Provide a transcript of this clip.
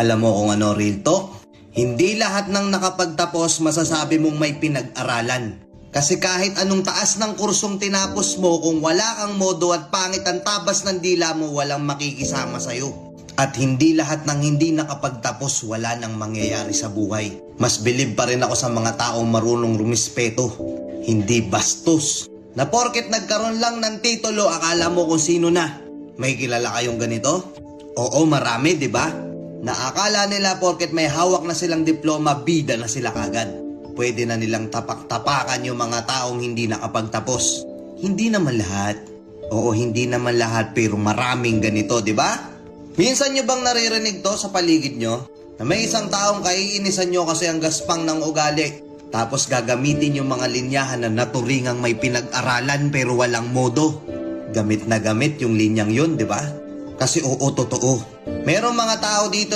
Alam mo kung ano real talk? Hindi lahat ng nakapagtapos masasabi mong may pinag-aralan. Kasi kahit anong taas ng kursong tinapos mo, kung wala kang modo at pangit ang tabas ng dila mo, walang makikisama sa'yo. At hindi lahat ng hindi nakapagtapos wala nang mangyayari sa buhay. Mas bilib pa rin ako sa mga taong marunong rumispeto. Hindi bastos. Na porket nagkaroon lang ng titulo, akala mo kung sino na. May kilala kayong ganito? Oo, marami, di ba? Na akala nila porket may hawak na silang diploma, bida na sila kagad. Pwede na nilang tapak-tapakan yung mga taong hindi nakapagtapos. Hindi naman lahat. Oo, hindi naman lahat pero maraming ganito, di ba? Minsan nyo bang naririnig to sa paligid nyo? Na may isang taong kaiinisan nyo kasi ang gaspang ng ugali. Tapos gagamitin yung mga linyahan na naturingang may pinag-aralan pero walang modo. Gamit na gamit yung linyang yun, di ba? Kasi oo, totoo. Merong mga tao dito